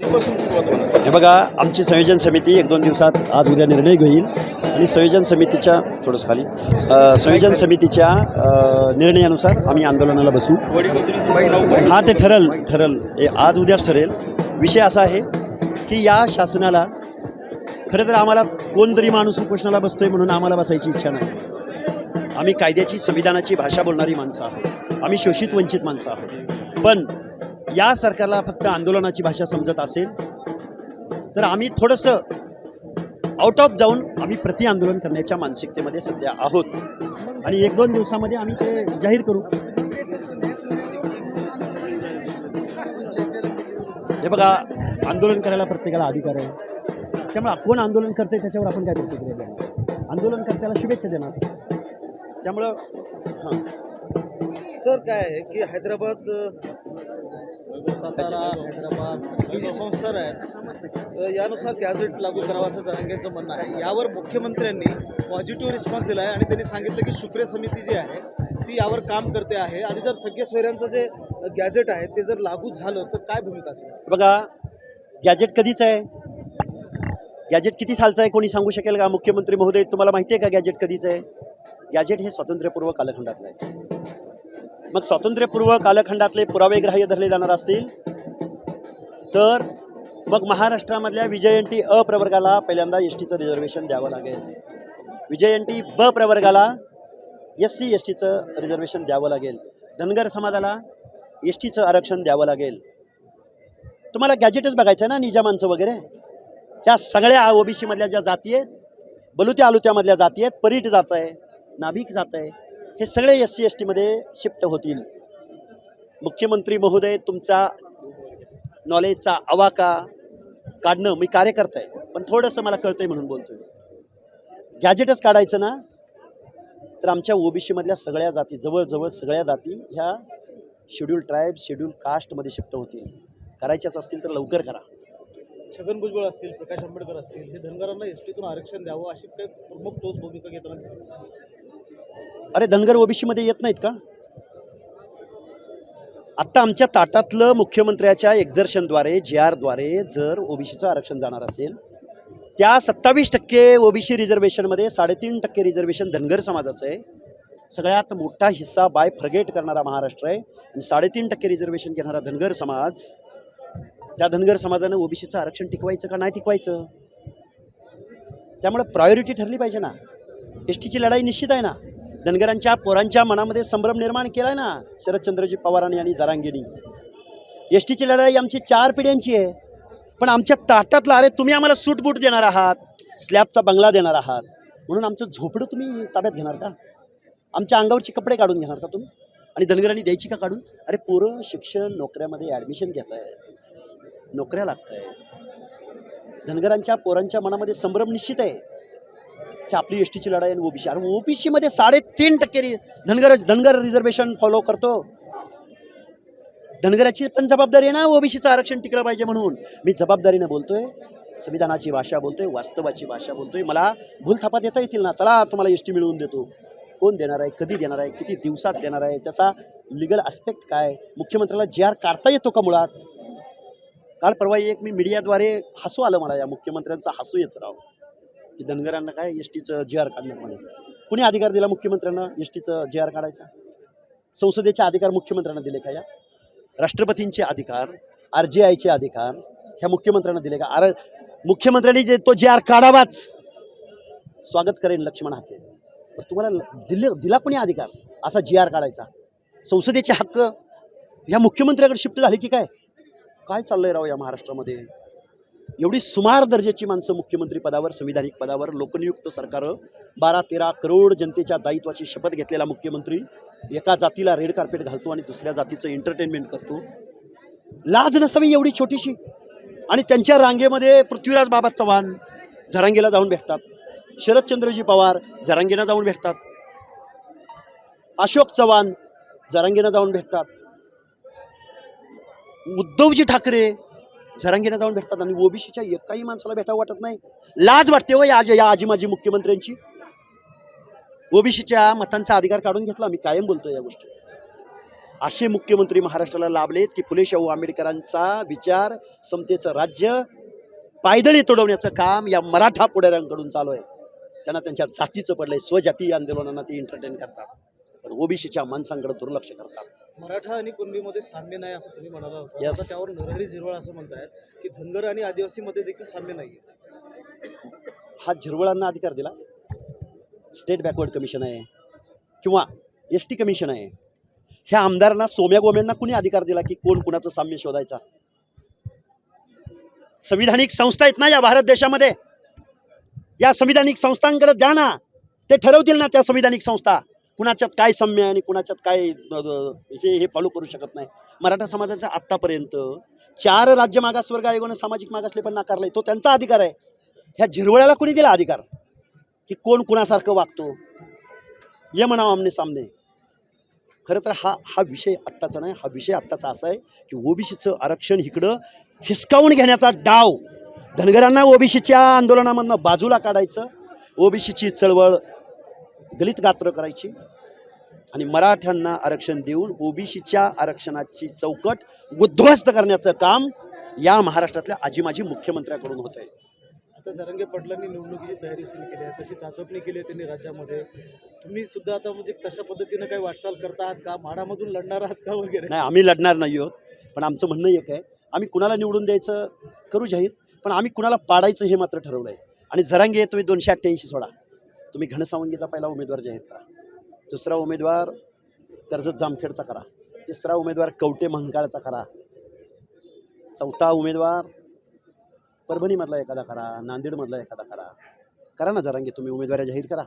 हे बघा आमची संयोजन समिती एक दोन दिवसात आज उद्या निर्णय घेईल. आणि संयोजन समितीच्या थोडंसं खाली संयोजन समितीच्या निर्णयानुसार आम्ही आंदोलनाला बसू. हा ते ठरल ठरल. हे आज उद्याच ठरेल. विषय असा आहे की या शासनाला खरं तर आम्हाला कोणतरी माणूस उपोषणाला बसतोय म्हणून आम्हाला बसायची इच्छा नाही. आम्ही कायद्याची संविधानाची भाषा बोलणारी माणसं आहोत. आम्ही शोषित वंचित माणसं आहोत. पण या सरकारला फक्त आंदोलनाची भाषा समजत असेल तर आम्ही थोडंसं आउट ऑफ जाऊन आम्ही प्रति आंदोलन करण्याच्या मानसिकतेमध्ये सध्या आहोत. आणि एक दोन दिवसामध्ये आम्ही ते जाहीर करू. हे बघा आंदोलन करायला प्रत्येकाला अधिकार आहे. त्यामुळे कोण आंदोलन करते त्याच्यावर आपण काय प्रतिक्रिया देणार? आंदोलनकर्त्याला शुभेच्छा देणार. त्यामुळं हां. सर काय आहे की हैदराबाद सातारा हैदराबाद ही जी संस्थान आहेत यानुसार गॅझेट लागू करावं असं जरांगेंचं म्हणणं आहे. यावर मुख्यमंत्र्यांनी पॉझिटिव्ह रिस्पॉन्स दिला आहे आणि त्यांनी सांगितलं की शुक्रे समिती जी आहे ती यावर काम करते आहे. आणि जर सगळे सोयऱ्यांचं जे गॅझेट आहे ते जर लागू झालं तर काय भूमिका असेल? बघा गॅजेट कधीच आहे? गॅजेट किती सालचं आहे? कोणी सांगू शकेल का? मुख्यमंत्री महोदय तुम्हाला माहिती आहे का गॅजेट कधीचं आहे? गॅजेट हे स्वातंत्र्यपूर्व कालखंडातलं आहे. मग स्वातंत्र्यपूर्व कालखंडातले पुरावेग्राह्य धरले जाणार असतील. तर मग महाराष्ट्रामधल्या विजयंती अ प्रवर्गाला पहिल्यांदा एस टीचं रिझर्वेशन द्यावं लागेल. विजयंती ब प्रवर्गाला एस सी एस टीचं रिझर्वेशन द्यावं लागेल. धनगर समाजाला एस टीचं आरक्षण द्यावं लागेल. तुम्हाला गॅजेटच बघायचं आहे ना निजामांचं वगैरे? त्या सगळ्या ओबीसीमधल्या ज्या जाती आहेत बलुत्या आलुत्यामधल्या जाती आहेत परीट जात आहे नाभिक जात आहे हे सगळे एस सी एस टीमध्ये शिफ्ट होतील. मुख्यमंत्री महोदय तुमचा नॉलेजचा आवाका काढणं मी कार्यकर्ता आहे पण थोडंसं मला कळतंय म्हणून बोलतोय. गॅजेटच काढायचं ना तर आमच्या ओबीसीमधल्या सगळ्या जाती जवळजवळ सगळ्या जाती ह्या शेड्यूल ट्राईब शेड्यूल कास्टमध्ये शिफ्ट होतील. करायच्याच असतील तर लवकर करा. छगन भुजबळ असतील प्रकाश आंबेडकर असतील हे धनगरांना एस टीतून आरक्षण द्यावं अशी काही प्रमुख ठोस भूमिका घेताना दिसत अरे धनगर ओबीसीमध्ये येत नाहीत का? आत्ता आमच्या ताटातलं मुख्यमंत्र्याच्या एक्झर्शनद्वारे जे आरद्वारे जर ओबीसीचं आरक्षण जाणार असेल त्या सत्तावीस टक्के ओबीसी रिझर्वेशनमध्ये साडेतीन टक्के रिझर्वेशन धनगर समाजाचं आहे. सगळ्यात मोठा हिस्सा बाय फ्रगेट करणारा महाराष्ट्र आहे. आणि साडेतीन टक्के रिझर्वेशन घेणारा धनगर समाज त्या धनगर समाजानं ओबीसीचं आरक्षण टिकवायचं का नाही टिकवायचं? त्यामुळे प्रायोरिटी ठरली पाहिजे ना. एस टीची लढाई निश्चित आहे ना. धनगरांच्या पोरांच्या मनामध्ये संभ्रम निर्माण केला आहे ना शरदचंद्रजी पवारांनी आणि जरांगेनी. एस टीची लढाई आमची चार पिढ्यांची आहे. पण आमच्या ताटातला अरे तुम्ही आम्हाला सूटबूट देणार आहात स्लॅबचा बंगला देणार आहात. म्हणून आमचं झोपडं तुम्ही ताब्यात घेणार का? आमच्या अंगावरचे कपडे काढून घेणार का तुम्ही? आणि धनगरांनी द्यायची का काढून? अरे पोरं शिक्षण नोकऱ्यामध्ये ॲडमिशन घेत आहेत नोकऱ्या लागत आहेत धनगरांच्या पोरांच्या मनामध्ये संभ्रम निश्चित आहे. की आपली एस टीची लढाई आणि ओबीसी. आणि ओबीसीमध्ये साडेतीन टक्के रि धनगर धनगर रिझर्वेशन फॉलो करतो. धनगराची पण जबाबदारी आहे ना ओबीसीचं आरक्षण टिकलं पाहिजे म्हणून. मी जबाबदारीनं बोलतोय संविधानाची भाषा बोलतोय वास्तवाची भाषा बोलतोय. मला भूलथापा देता येतील ना. चला तुम्हाला एस टी मिळवून देतो. कोण देणार आहे कधी देणार आहे किती दिवसात देणार आहे त्याचा लिगल आस्पेक्ट काय? मुख्यमंत्र्याला जे आर काढता येतो का मुळात? काल परवा एक मी मीडियाद्वारे हसू आलं मला या मुख्यमंत्र्यांचा हसू येतं राव. की धनगरांना काय एस टीचं जे आर काढणार म्हणे. कुणी अधिकार दिला मुख्यमंत्र्यांना एस टीचं जे आर काढायचा? संसदेचे अधिकार मुख्यमंत्र्यांना दिले का या? राष्ट्रपतींचे अधिकार आर जे आयचे अधिकार ह्या मुख्यमंत्र्यांना दिले का? अरे मुख्यमंत्र्यांनी जे तो जे आर काढावाच. स्वागत करेन लक्ष्मण हाके. पण तुम्हाला दिले दिला कोणी अधिकार? असा जी आर काढायचा. संसदेचे हक्क ह्या मुख्यमंत्र्याकडे शिफ्ट झाले की काय? काय चाललंय राव या महाराष्ट्रामध्ये? एवढी सुमार दर्जाची माणसं मुख्यमंत्री पदावर संविधानिक पदावर लोकनियुक्त सरकार बारा तेरा करोड जनतेच्या दायित्वाची शपथ घेतलेला मुख्यमंत्री एका जातीला रेड कार्पेट घालतो आणि दुसऱ्या जातीचं एंटरटेनमेंट करतो. लाज नसावी एवढी छोटीशी. आणि त्यांच्या रांगेमध्ये पृथ्वीराज बाबा चव्हाण झरांगेला जाऊन भेटतात. शरदचंद्रजी पवार जरांगेला जाऊन भेटतात. अशोक चव्हाण जरांगेला जाऊन भेटतात. उद्धवजी ठाकरे झरांगीला जाऊन भेटतात आणि ओबीसीच्या एकाही माणसाला भेटावं वाटत नाही. लाज वाटते हो या या आजी माजी मुख्यमंत्र्यांची. ओबीसीच्या मतांचा अधिकार काढून घेतला मी कायम बोलतो या गोष्टी. असे मुख्यमंत्री महाराष्ट्राला लाभलेत की फुले शाहू आंबेडकरांचा विचार समतेचं राज्य पायदळी तोडवण्याचं काम या मराठा पुढाऱ्यांकडून चालू आहे. त्यांना त्यांच्या जातीचं पडलंय. स्वजातीय आंदोलनांना ते एंटरटेन करतात. पण ओबीसीच्या माणसांकडे दुर्लक्ष करतात. मराठा आणि कुणबीमध्ये साम्य नाही असं तुम्ही म्हणाला होता. Yes. आता त्यावर नरहरी झिरवळ असं म्हणतायत की धनगर आणि आदिवासीमध्ये देखील साम्य नाही हा झिरवळांना अधिकार दिला? स्टेट बॅकवर्ड कमिशन आहे. किंवा एस टी कमिशन आहे. ह्या आमदारांना सोम्या गोम्यांना कुणी अधिकार दिला की कोण कुणाचं साम्य शोधायचा? संविधानिक संस्था आहेत ना या भारत देशामध्ये? या संविधानिक संस्थांकडे द्या ना. ते ठरवतील ना त्या संविधानिक संस्था. कुणाच्यात काय साम्य आहे आणि कुणाच्यात काय हे हे फॉलो करू शकत नाही. मराठा समाजाचा आत्तापर्यंत चार राज्य मागासवर्ग आयोगानं सामाजिक मागासले पण नाकारले तो त्यांचा अधिकार आहे. ह्या झिरवळ्याला कोणी दिला अधिकार? की कोण कुणासारखं वागतो? ये म्हणावं आमने सामने. खरं तर हा हा विषय आत्ताचा नाही. हा विषय आत्ताचा असा आहे की ओबीसीचं आरक्षण इकडं हिसकावून घेण्याचा डाव धनगरांना ओबीसीच्या आंदोलनामधनं बाजूला काढायचं. ओबीसीची चळवळ गलित गात्र करायची. आणि मराठ्यांना आरक्षण देऊन ओबीसीच्या आरक्षणाची चौकट उद्ध्वस्त करण्याचं काम या महाराष्ट्रातल्या आजी माजी मुख्यमंत्र्याकडून होत आहे आता जरंगे पाटलांनी निवडणुकीची तयारी सुरू केली आहे. तशी चाचपणी केली आहे त्यांनी राज्यामध्ये. तुम्ही सुद्धा आता म्हणजे तशा पद्धतीनं काही वाटचाल करता आहात का? माडामधून लढणार आहात का वगैरे? नाही आम्ही लढणार नाही आहोत. पण आमचं म्हणणं एक आहे आम्ही कुणाला निवडून द्यायचं करू जाहीर पण आम्ही कुणाला पाडायचं हे मात्र ठरवलं आहे आणि जरांगे तुम्ही दोनशे अठ्ठ्याऐंशी सोडा. तुम्ही घनसावंगीचा पहिला उमेदवार जाहीर करा. दुसरा उमेदवार कर्जत जामखेडचा करा. तिसरा उमेदवार कवटे महंकाळचा करा. चौथा उमेदवार परभणीमधला एखादा करा नांदेडमधला एखादा करा. करा ना जरांगे तुम्ही उमेदवारी जाहीर करा.